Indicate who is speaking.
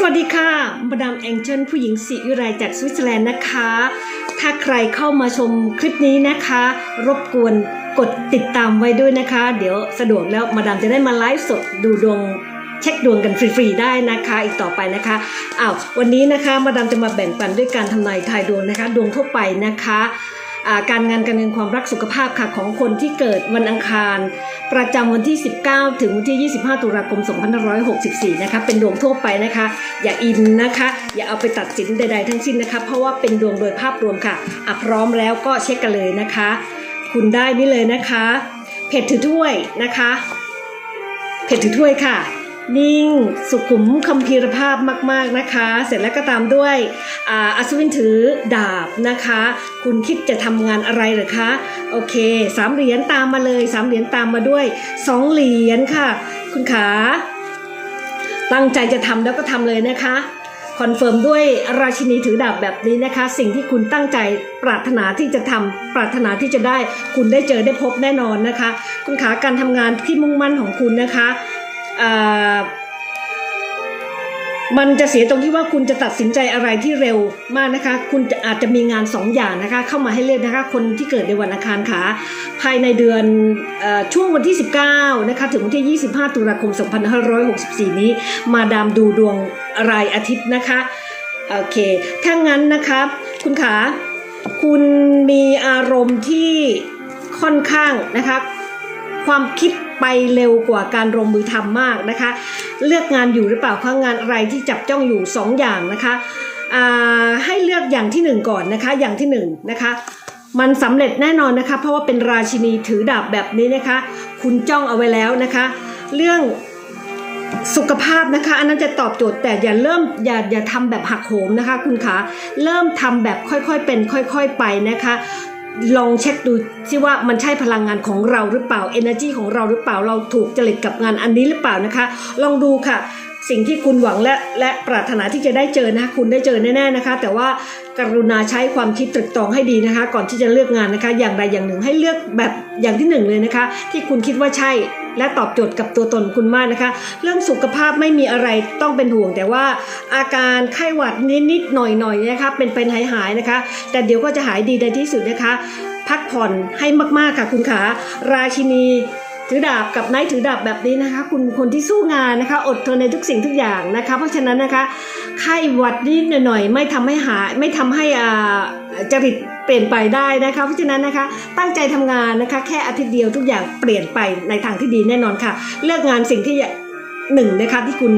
Speaker 1: สวัสดีค่ะมาดามแองเจิลผู้หญิงสิวิไรจากสวิตเซอร์แลนด์นะคะ ถ้าใครเข้ามาชมคลิปนี้นะคะ รบกวนกดติดตามไว้ด้วยนะคะ เดี๋ยวสะดวกแล้วมาดามจะได้มาไลฟ์สดดูดวงเช็คดวงกันฟรีๆได้นะคะ อีกต่อไปนะคะอ้าววันนี้นะคะมาดามจะมาแบ่งปันด้วยการทำนายทายดวงนะคะ ดวงทั่วไปนะคะ การงานการเงินความรักสุขภาพค่ะของคนที่เกิดวันอังคาร ประจำวันที่ 19 ถึงวันที่ 25 ตุลาคม 2564 นะคะเป็นดวงทั่วไปนะคะ อย่าอินนะคะ อย่าเอาไปตัดสินใด ๆ ทั้งสิ้นนะคะ เพราะว่าเป็นดวงโดยภาพรวมค่ะอะพร้อมแล้วก็เช็คกันเลยนะคะ คุณได้นี่เลยนะคะ เพจถือถ้วยนะคะ เพจถือถ้วยค่ะ นิ่งสุขุมคัมภีรภาพมาก ๆนะคะ เสร็จแล้วก็ตามด้วยอัศวินถือดาบนะคะ คุณคิดจะทำงานอะไรหรือคะ โอเคสามเหรียญตามมาเลยสามเหรียญตามมาด้วยสองเหรียญค่ะ คุณขาตั้งใจจะทำแล้วก็ทำเลยนะคะคอนเฟิร์มด้วยราชินีถือดาบแบบนี้นะคะ สิ่งที่คุณตั้งใจปรารถนาที่จะทำปรารถนาที่จะได้ คุณได้เจอได้พบแน่นอนนะคะ คุณขาการทำงานที่มุ่งมั่นของคุณนะคะ มันจะเสียตรงที่ว่าคุณจะตัดสินใจอะไรที่เร็วมากนะคะ คุณจะอาจจะมีงานสองอย่างนะคะ เข้ามาให้เลือกนะคะ คนที่เกิดในวันอังคารค่ะภายในเดือนอช่วงวันที่ 19 นะคะ ถึงวันที่ 25 ตุลาคม 2564 นี้ มาดามดูดวงรายอาทิตย์นะคะ โอเค ถ้างั้นนะคะคุณขา คุณมีอารมณ์ที่ค่อนข้างนะคะ ความคิด ไปเร็วกว่าการลงมือทำมากนะคะ เลือกงานอยู่หรือเปล่าคะงงานอะไรที่จับจ้องอยู่ 2 อย่างนะคะให้เลือกอย่างที่ 1 ก่อนนะคะ อย่างที่1นนะคะมันสำเร็จแน่นอนนะคะ เพราะว่าเป็นราชินีถือดาบแบบนี้นะคะ คุณจ้องเอาไว้แล้วนะคะ เรื่องสุขภาพนะคะ อันนั้นจะตอบโจทย์แต่อย่าเริ่มอย่าอย่าทำแบบหักโหมนะคะ คุณขาเริ่มทำแบบค่อยๆเป็น ค่อย ๆ ไปนะคะ ลองเช็คดูซิว่ามันใช่พลังงานของเราหรือเปล่า energy ของเราหรือเปล่าเราถูกจริตกับงานอันนี้หรือเปล่านะคะ ลองดูค่ะ สิ่งที่คุณหวังและและปรารถนาที่จะได้เจอนะคะคุณได้เจอแน่ๆนะคะ แต่ว่ากรุณาใช้ความคิดตรึกตรองให้ดีนะคะ ก่อนที่จะเลือกงานนะคะ อย่างใดอย่างหนึ่งให้เลือกแบบอย่างที่หนึ่งเลยนะคะ ที่คุณคิดว่าใช่ และตอบโจทย์กับตัวตนคุณมากนะคะ เรื่องสุขภาพไม่มีอะไรต้องเป็นห่วง แต่ว่าอาการไข้หวัดนิดๆหน่อยๆนะคะเป็นเป็นหายๆนะคะ แต่เดี๋ยวก็จะหายดีในที่สุดนะคะ พักผ่อนให้มากๆค่ะคุณขาราชินี ถือดาบกับไนท์ถือดาบแบบนี้นะคะ คุณคนที่สู้งานนะคะ อดทนในทุกสิ่งทุกอย่างนะคะ เพราะฉะนั้นนะคะไข้หวัดนิดหน่อยไม่ทำให้หายไม่ทำให้อ่าจริตเปลี่ยนไปได้นะคะ เพราะฉะนั้นนะคะ ตั้งใจทำงานนะคะ แค่อาทิตย์เดียวทุกอย่างเปลี่ยนไปในทางที่ดีแน่นอนค่ะ เลือกงานสิ่งที่หนึ่งนะคะที่คุณ